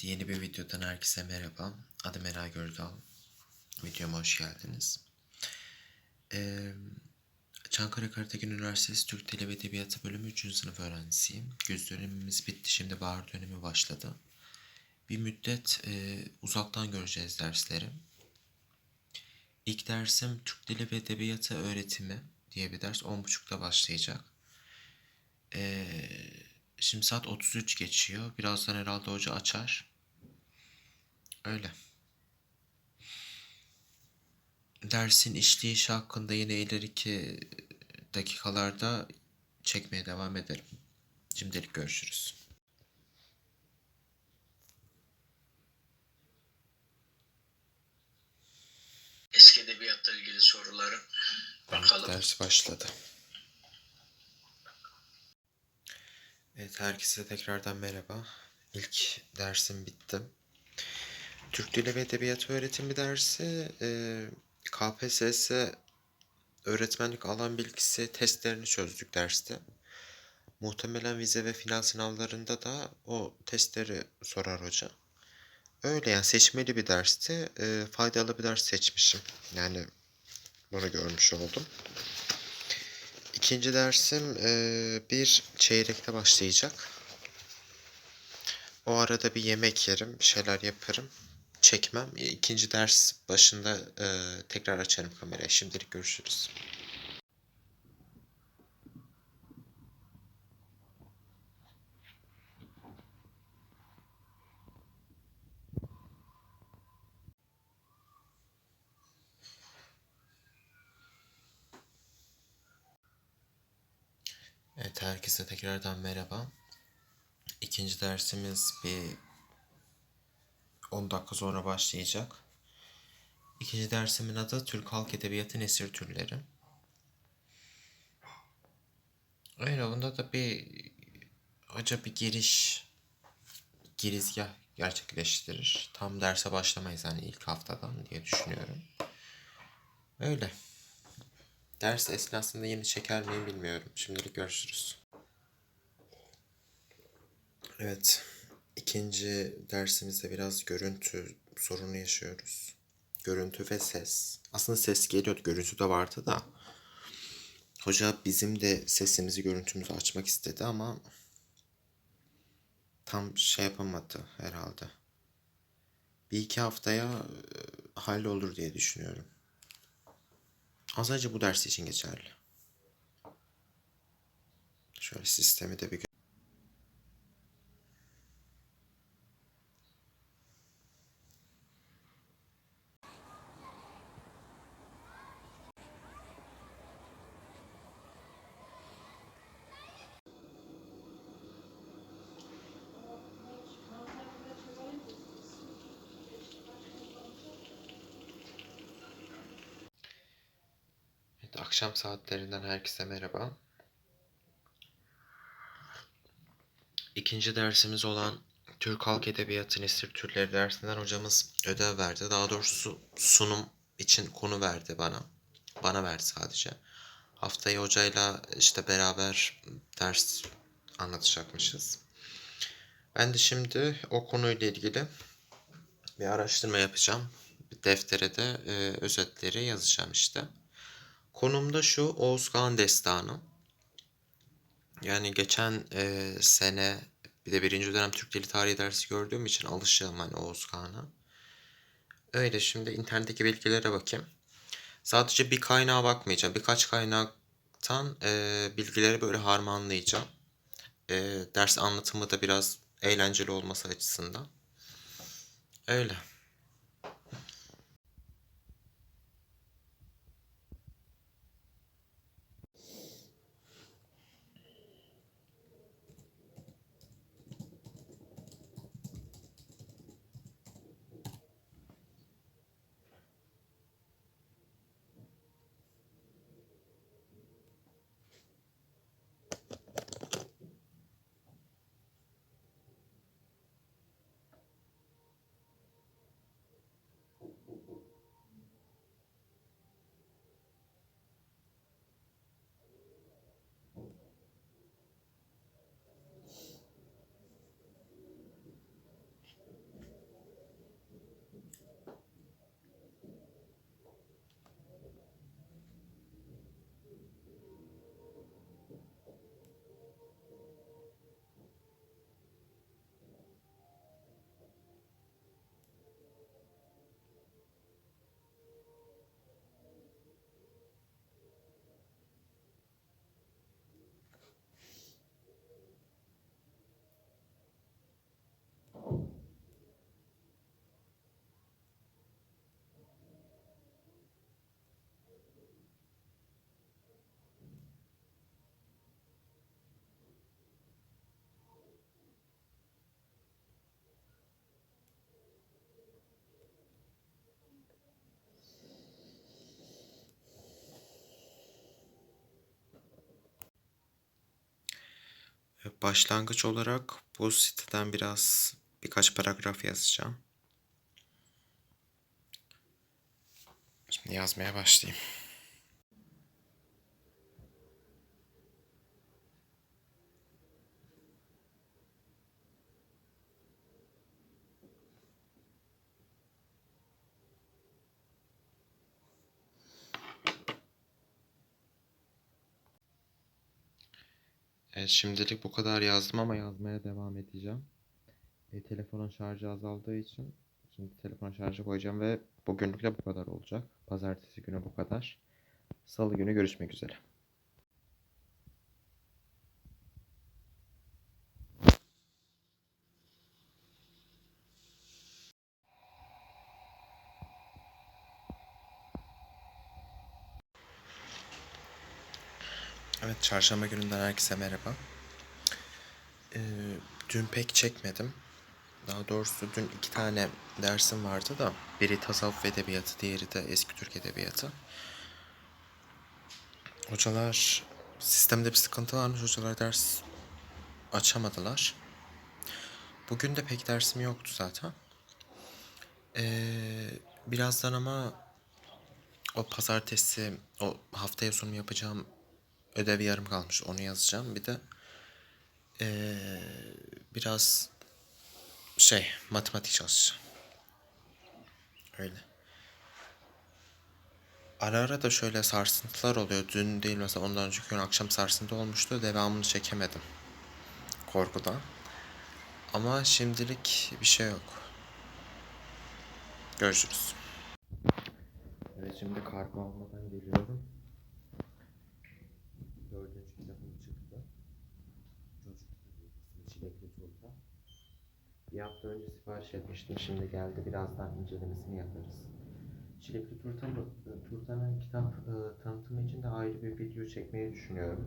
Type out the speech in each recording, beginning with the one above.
Evet, yeni bir videodan herkese merhaba. Adım Eray Gölgal. Videoma hoş geldiniz. Ee, Çankaya Karatekin Üniversitesi Türk Dili ve Edebiyatı Bölümü 3. sınıf öğrencisiyim. Güz dönemimiz bitti, şimdi bahar dönemi başladı. Bir müddet e, uzaktan göreceğiz dersleri. İlk dersim Türk Dili ve Edebiyatı Öğretimi diye bir ders 10.30'da başlayacak. Ee, şimdi saat 33 geçiyor. Birazdan herhalde hoca açar. Öyle. Dersin işleyişi hakkında yine ileriki dakikalarda çekmeye devam ederim. Şimdilik görüşürüz. Eski edebiyatla ilgili soruları bakalım. Ders başladı. Evet herkese tekrardan merhaba. İlk dersim bitti. Türk Dili ve Edebiyatı öğretimi dersi e, KPSS öğretmenlik alan bilgisi testlerini çözdük derste. Muhtemelen vize ve final sınavlarında da o testleri sorar hoca. Öyle yani seçmeli bir dersti. E, faydalı bir ders seçmişim. Yani bunu görmüş oldum. İkinci dersim eee, bir çeyrekte başlayacak. O arada bir yemek yerim, bir şeyler yaparım. Çekmem. İkinci ders başında eee, tekrar açarım kamerayı. Şimdilik görüşürüz. Evet, herkese tekrardan merhaba. İkinci dersimiz bir 10 dakika sonra başlayacak. İkinci dersimin adı Türk Halk Edebiyatı Nesir Türleri. Öyle onda da bir hoca bir giriş girizgah gerçekleştirir. Tam derse başlamayız hani ilk haftadan diye düşünüyorum. Öyle. Ders esnasında yeni çeker miyim bilmiyorum. Şimdilik görüşürüz. Evet. İkinci dersimizde biraz görüntü sorunu yaşıyoruz. Görüntü ve ses. Aslında ses geliyordu. Görüntü de vardı da. Hoca bizim de sesimizi, görüntümüzü açmak istedi ama tam şey yapamadı herhalde. Bir iki haftaya e, hallolur diye düşünüyorum. Ama sadece bu ders için geçerli. Şöyle sistemi de bir akşam saatlerinden herkese merhaba. İkinci dersimiz olan Türk Halk Edebiyatı Nesir Türleri dersinden hocamız ödev verdi. Daha doğrusu sunum için konu verdi bana. Bana verdi sadece. Haftaya hocayla işte beraber ders anlatacakmışız. Ben de şimdi o konuyla ilgili bir araştırma yapacağım. Bir deftere de e, özetleri yazacağım işte. Konumda şu Oğuz Kağan Destanı. Yani geçen e, sene bir de birinci dönem Türk Dili Tarihi dersi gördüğüm için alışığım hani Oğuz Kağan'a. Öyle şimdi internetteki bilgilere bakayım. Sadece bir kaynağa bakmayacağım. Birkaç kaynaktan e, bilgileri böyle harmanlayacağım. E, ders anlatımı da biraz eğlenceli olması açısından. Öyle. Başlangıç olarak bu siteden biraz birkaç paragraf yazacağım. Şimdi yazmaya başlayayım. Evet, şimdilik bu kadar yazdım ama yazmaya devam edeceğim. E, telefonun şarjı azaldığı için şimdi telefon şarjı koyacağım ve bugünlük de bu kadar olacak. Pazartesi günü bu kadar. Salı günü görüşmek üzere. Evet, çarşamba gününden herkese merhaba. Ee, dün pek çekmedim. Daha doğrusu dün iki tane dersim vardı da biri tasavvuf edebiyatı, diğeri de eski Türk edebiyatı. Hocalar sistemde bir sıkıntı varmış. Hocalar ders açamadılar. Bugün de pek dersim yoktu zaten. Ee, birazdan ama o pazartesi, o haftaya sonu yapacağım ödevi yarım kalmış. Onu yazacağım. Bir de ee, biraz şey matematik çalışacağım. Öyle. Ara ara da şöyle sarsıntılar oluyor. Dün değil mesela ondan önceki gün akşam sarsıntı olmuştu. Devamını çekemedim. Korkudan. Ama şimdilik bir şey yok. Görüşürüz. Evet şimdi kargo almadan geliyorum. Dördüncü kitabım çıktı. Çocuk kitabı ismi Çilekli Turta. Bir hafta önce sipariş etmiştim. Şimdi geldi. Birazdan incelemesini yaparız. Çilekli Turta? Turta'nın kitap e, tanıtımı için de ayrı bir video çekmeyi düşünüyorum.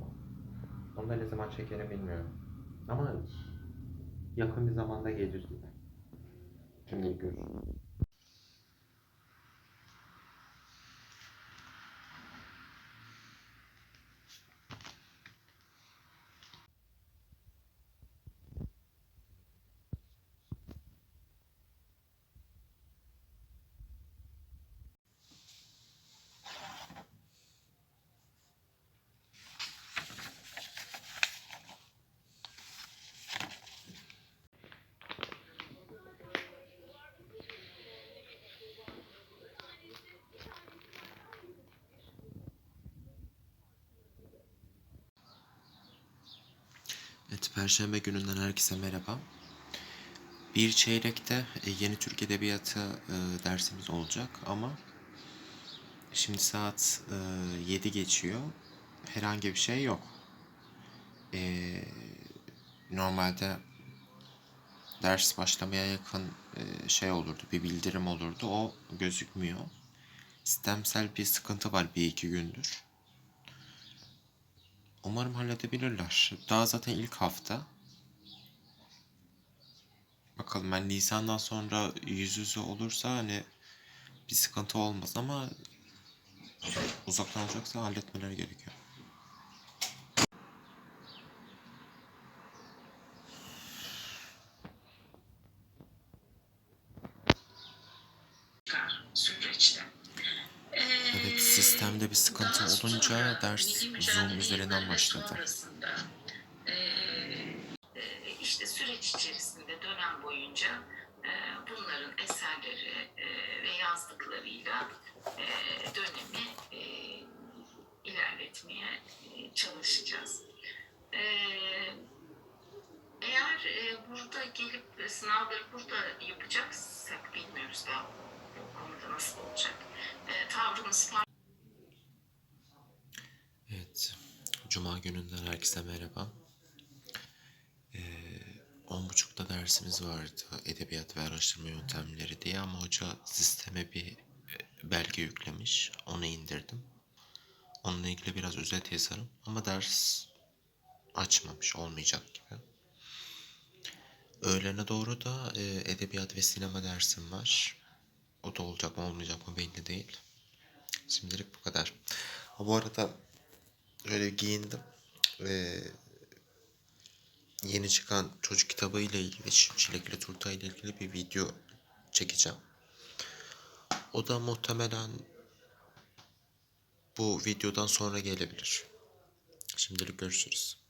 Onu da ne zaman çekerim bilmiyorum. Ama yakın bir zamanda gelir gibi. Şimdilik görüşürüz. Evet, Perşembe gününden herkese merhaba. Bir çeyrekte e, yeni Türk Edebiyatı e, dersimiz olacak ama şimdi saat e, 7 geçiyor. Herhangi bir şey yok. E, normalde ders başlamaya yakın e, şey olurdu, bir bildirim olurdu. O gözükmüyor. Sistemsel bir sıkıntı var bir iki gündür. Umarım halledebilirler. Daha zaten ilk hafta. Bakalım ben Nisan'dan sonra yüz yüze olursa hani bir sıkıntı olmaz ama uzaktan olacaksa halletmeleri gerekiyor. çıkar süreçte. Ee, Evet sistemde bir sıkıntı olunca ders Zoom üzerinden başladı. Ee, işte süreç içerisinde dönem boyunca e, bunların eserleri e, ve yazdıklarıyla e, dönemi ilerletmeye çalışacağız. Eğer burada gelip sınavları burada yapacaksak bilmiyoruz daha bu konuda nasıl olacak. Tavrımız farklı. Evet. Cuma gününden herkese merhaba. Ee, on buçukta dersimiz vardı. Edebiyat ve araştırma yöntemleri diye ama hoca sisteme bir e, belge yüklemiş. Onu indirdim. Onunla ilgili biraz özet yazarım ama ders açmamış olmayacak gibi. Öğlene doğru da e, edebiyat ve sinema dersim var. O da olacak mı olmayacak mı belli değil. Şimdilik bu kadar. Ha, bu arada öyle giyindim. Ee, yeni çıkan çocuk kitabı ile ilgili, Çilekli Turta ile ilgili bir video çekeceğim. O da muhtemelen bu videodan sonra gelebilir. Şimdilik görüşürüz.